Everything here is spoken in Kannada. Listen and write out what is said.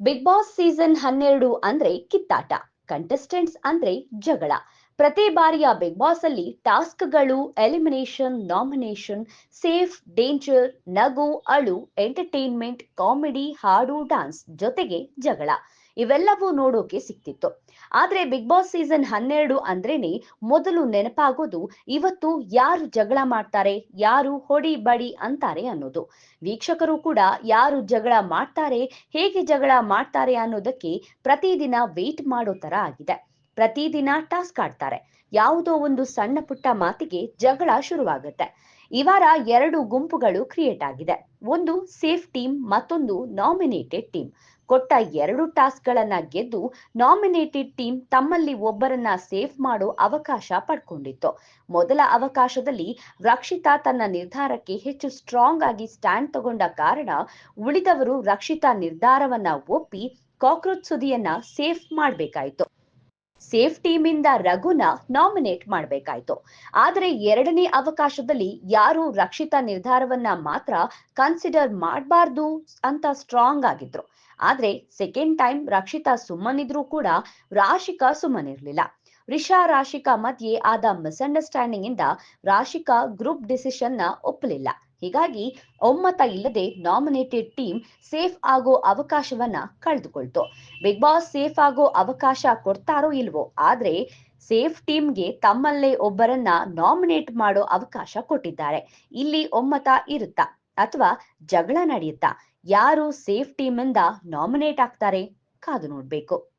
ಬಿಗ್ ಬಾಸ್ ಸೀಸನ್ ಹನ್ನೆರಡು ಅಂದ್ರೆ ಕಿತ್ತಾಟ ಕಂಟೆಸ್ಟೆಂಟ್ಸ್ ಅಂದ್ರೆ ಜಗಳ. ಪ್ರತಿ ಬಾರಿಯ ಬಿಗ್ ಬಾಸ್ ಅಲ್ಲಿ ಟಾಸ್ಕ್ಗಳು ಎಲಿಮಿನೇಷನ್ ನಾಮಿನೇಷನ್ ಸೇಫ್ ಡೇಂಜರ್ ನಗು, ಅಳು ಎಂಟರ್ಟೈನ್ಮೆಂಟ್ ಕಾಮಿಡಿ ಹಾಡು ಡಾನ್ಸ್ ಜೊತೆಗೆ ಜಗಳ. ಇವೆಲ್ಲವೂ ನೋಡೋಕೆ ಸಿಕ್ತಿತ್ತು. ಆದ್ರೆ ಬಿಗ್ ಬಾಸ್ ಸೀಸನ್ ಹನ್ನೆರಡು ಅಂದ್ರೇನೆ ಮೊದಲು ನೆನಪಾಗೋದು ಇವತ್ತು ಯಾರು ಜಗಳ ಮಾಡ್ತಾರೆ, ಯಾರು ಹೊಡಿ ಬಡಿ ಅಂತಾರೆ ಅನ್ನೋದು. ವೀಕ್ಷಕರು ಕೂಡ ಯಾರು ಜಗಳ ಮಾಡ್ತಾರೆ, ಹೇಗೆ ಜಗಳ ಮಾಡ್ತಾರೆ ಅನ್ನೋದಕ್ಕೆ ಪ್ರತಿದಿನ ವೇಟ್ ಮಾಡೋ ತರ ಆಗಿದೆ. ಪ್ರತಿದಿನ ಟಾಸ್ಕ್ ಆಡ್ತಾರೆ. ಯಾವುದೋ ಒಂದು ಸಣ್ಣ ಪುಟ್ಟ ಮಾತಿಗೆ ಜಗಳ ಶುರುವಾಗುತ್ತೆ. ಈ ವಾರ ಎರಡು ಗುಂಪುಗಳು ಕ್ರಿಯೇಟ್ ಆಗಿದೆ. ಒಂದು ಸೇಫ್ ಟೀಮ್ ಮತ್ತೊಂದು ನಾಮಿನೇಟೆಡ್ ಟೀಮ್ ಕೊಟ್ಟ ಎರಡು ಟಾಸ್ಕ್ಗಳನ್ನ ಗೆದ್ದು ನಾಮಿನೇಟೆಡ್ ಟೀಮ್ ತಮ್ಮಲ್ಲಿ ಒಬ್ಬರನ್ನ ಸೇಫ್ ಮಾಡೋ ಅವಕಾಶ ಪಡ್ಕೊಂಡಿತ್ತು. ಮೊದಲ ಅವಕಾಶದಲ್ಲಿ ರಕ್ಷಿತಾ ತನ್ನ ನಿರ್ಧಾರಕ್ಕೆ ಹೆಚ್ಚು ಸ್ಟ್ರಾಂಗ್ ಆಗಿ ಸ್ಟ್ಯಾಂಡ್ ತಗೊಂಡ ಕಾರಣ ಉಳಿದವರು ರಕ್ಷಿತಾ ನಿರ್ಧಾರವನ್ನ ಒಪ್ಪಿ ಕಾಕ್ರೋಚ್ ಸುದಿಯನ್ನ ಸೇಫ್ ಮಾಡ್ಬೇಕಾಯ್ತು. ಸೇಫ್ ಟೀಮ್ ಇಂದ ರಘುನ ನಾಮಿನೇಟ್ ಮಾಡಬೇಕಾಯ್ತು. ಆದರೆ ಎರಡನೇ ಅವಕಾಶದಲ್ಲಿ ಯಾರು ರಕ್ಷಿತ ನಿರ್ಧಾರವನ್ನ ಮಾತ್ರ ಕನ್ಸಿಡರ್ ಮಾಡಬಾರ್ದು ಅಂತ ಸ್ಟ್ರಾಂಗ್ ಆಗಿದ್ರು. ಆದ್ರೆ ಸೆಕೆಂಡ್ ಟೈಮ್ ರಕ್ಷಿತಾ ಸುಮ್ಮನಿದ್ರೂ ಕೂಡ ರಾಶಿಕಾ ಸುಮ್ಮನಿರ್ಲಿಲ್ಲ. ರಿಷಾ ರಾಶಿಕಾ ಮಧ್ಯೆ ಆದ ಮಿಸ್ಅಂಡರ್ಸ್ಟ್ಯಾಂಡಿಂಗ್ ಇಂದ ರಾಶಿಕಾ ಗ್ರೂಪ್ ಡಿಸಿಷನ್ನ ಒಪ್ಪಲಿಲ್ಲ. ಹೀಗಾಗಿ ಒಮ್ಮತ ಇಲ್ಲದೆ ನಾಮಿನೇಟೆಡ್ ಟೀಮ್ ಸೇಫ್ ಆಗೋ ಅವಕಾಶವನ್ನ ಕಳೆದುಕೊಳ್ತು. ಬಿಗ್ ಬಾಸ್ ಸೇಫ್ ಆಗೋ ಅವಕಾಶ ಕೊಡ್ತಾರೋ ಇಲ್ವೋ, ಆದ್ರೆ ಸೇಫ್ ಟೀಮ್ಗೆ ತಮ್ಮಲ್ಲೇ ಒಬ್ಬರನ್ನ ನಾಮಿನೇಟ್ ಮಾಡೋ ಅವಕಾಶ ಕೊಟ್ಟಿದ್ದಾರೆ. ಇಲ್ಲಿ ಒಮ್ಮತ ಇರುತ್ತಾ ಅಥವಾ ಜಗಳ ನಡೆಯುತ್ತಾ? ಯಾರು ಸೇಫ್ ಟೀಮ್ ಇಂದ ನಾಮಿನೇಟ್ ಆಗ್ತಾರೆ? ಕಾದು ನೋಡ್ಬೇಕು.